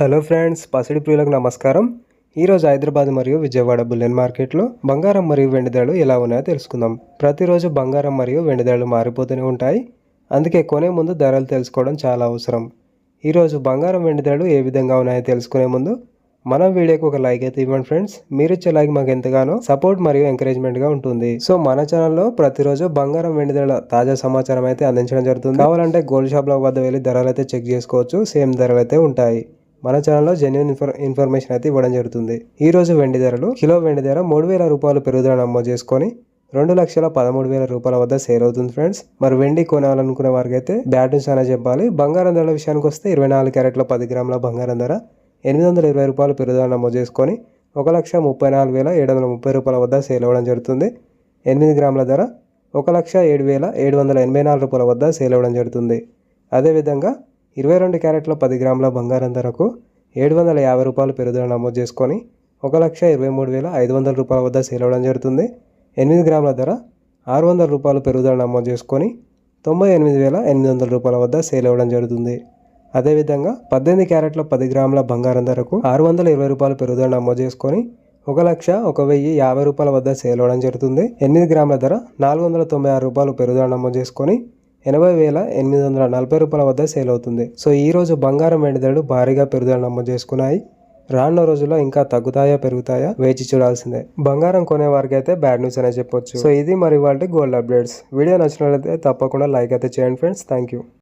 Hello friends పసిడి ప్రియులకు నమస్కారం. ఈరోజు హైదరాబాద్ మరియు విజయవాడ బుల్లెన్ మార్కెట్లో బంగారం మరియు వెండి ధరలు ఎలా ఉన్నాయో తెలుసుకుందాం. ప్రతిరోజు బంగారం మరియు వెండి ధరలు మారిపోతూనే ఉంటాయి. అందుకే కొనే ముందు ధరలు తెలుసుకోవడం చాలా అవసరం. ఈరోజు బంగారం వెండి ధరలు ఏ విధంగా ఉన్నాయో తెలుసుకునే ముందు మన వీడియోకి ఒక లైక్ అయితే ఇవ్వండి ఫ్రెండ్స్. మీరు ఇచ్చే లైక్ మాకు ఎంతగానో సపోర్ట్ మరియు ఎంకరేజ్మెంట్గా ఉంటుంది. సో మన ఛానల్లో ప్రతిరోజు బంగారం వెండి ధరల తాజా సమాచారం అయితే అందించడం జరుగుతుంది. కావాలంటే గోల్డ్ షాప్లో వద్ద వెళ్ళి ధరలు అయితే చెక్ చేసుకోవచ్చు. సేమ్ ధరలు అయితే ఉంటాయి. మన ఛానల్లో జెన్యున్ ఇన్ఫర్ ఇన్ఫర్మేషన్ అయితే ఇవ్వడం జరుగుతుంది. ఈ రోజు వెండి ధరలు కిలో వెండి ధర మూడు వేల రూపాయలు పెరుగుదల నమోదు చేసుకొని రెండు లక్షల పదమూడు వేల రూపాయల వద్ద సేల్ అవుతుంది ఫ్రెండ్స్. మరి వెండి కొనాలనుకునే వారికి అయితే బ్యాడ్ న్యూస్ అనే చెప్పాలి. బంగారం ధరల విషయానికి వస్తే ఇరవై నాలుగు క్యారెట్ల పది గ్రాముల బంగారం ధర ఎనిమిది వందల ఇరవై రూపాయలు పెరుగుదల నమోదు చేసుకొని ఒక లక్ష ముప్పై నాలుగు వేల ఏడు వందల ముప్పై రూపాయల వద్ద సేల్ అవ్వడం జరుగుతుంది. ఎనిమిది గ్రాముల ధర ఒక లక్ష ఏడు వేల ఏడు వందల ఎనభై నాలుగు రూపాయల వద్ద సేల్ అవ్వడం జరుగుతుంది. అదేవిధంగా ఇరవై రెండు క్యారెట్లో పది గ్రాముల బంగారం ధరకు ఏడు వందల యాభై రూపాయలు పెరుగుదల నమోదు చేసుకొని ఒక లక్ష ఇరవై మూడు వేల ఐదు వందల రూపాయల వద్ద సేల్ అవ్వడం జరుగుతుంది. ఎనిమిది గ్రాముల ధర ఆరు వందల రూపాయలు పెరుగుదల నమోదు చేసుకొని తొంభై ఎనిమిది వేల ఎనిమిది వందల రూపాయల వద్ద సేల్ అవ్వడం జరుగుతుంది. అదేవిధంగా పద్దెనిమిది క్యారెట్ల పది గ్రాముల బంగారం ధరకు ఆరు వందల ఇరవై రూపాయలు పెరుగుదల నమోదు చేసుకొని ఒక లక్ష ఒక వెయ్యి యాభై రూపాయల వద్ద సేల్ అవ్వడం జరుగుతుంది. ఎనిమిది గ్రాముల ధర నాలుగు వందల తొంభై ఆరు రూపాయలు పెరుగుదల నమోదు చేసుకొని ఎనభై వేల ఎనిమిది వందల నలభై రూపాయల వద్ద సేల్ అవుతుంది. సో ఈ రోజు బంగారం వెండి ధరలు భారీగా పెరుగుదల నమోదు చేసుకున్నాయి. రానున్న రోజుల్లో ఇంకా తగ్గుతాయా పెరుగుతాయా వేచి చూడాల్సిందే. బంగారం కొనే వారికి అయితే బ్యాడ్ న్యూస్ అనే చెప్పొచ్చు. సో ఇది మరి వాళ్ళ గోల్డ్ అప్డేట్స్. వీడియో నచ్చినట్లయితే తప్పకుండా లైక్ అయితే చేయండి ఫ్రెండ్స్. Thank you